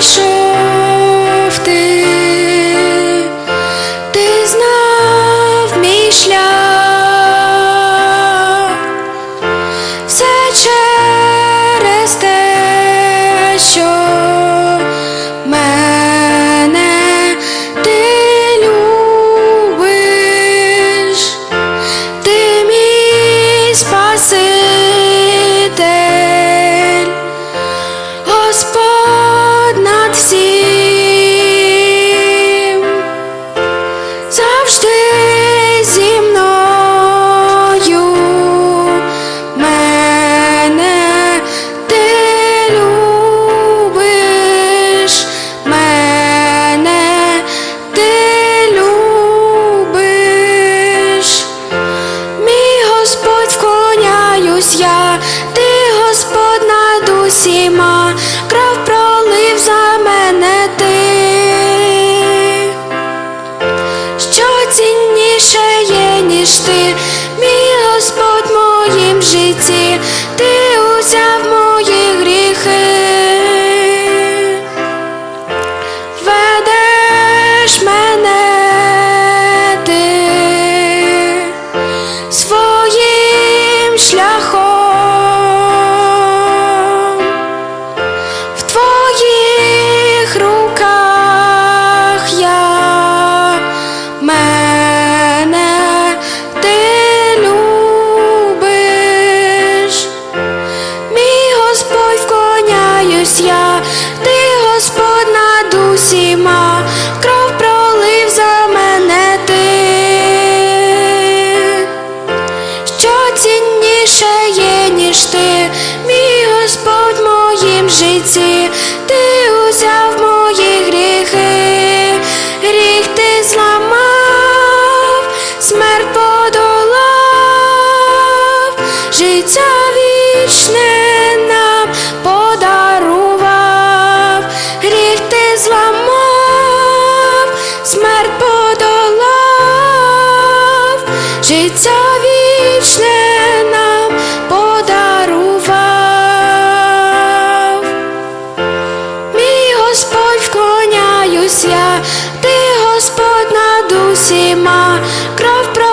show ти, мій Господь в моїм житті, сильніше є, ніж ти, мій Господь моїм житті, ти узяв мої гріхи, гріх ти зламав, смерть подолав, життя вічне нам подарував, гріх ти зламав, смерть подолав, життя вічне. Krishna подарував, мій Господь вклоняюсь я, ти Господь над усіма кров.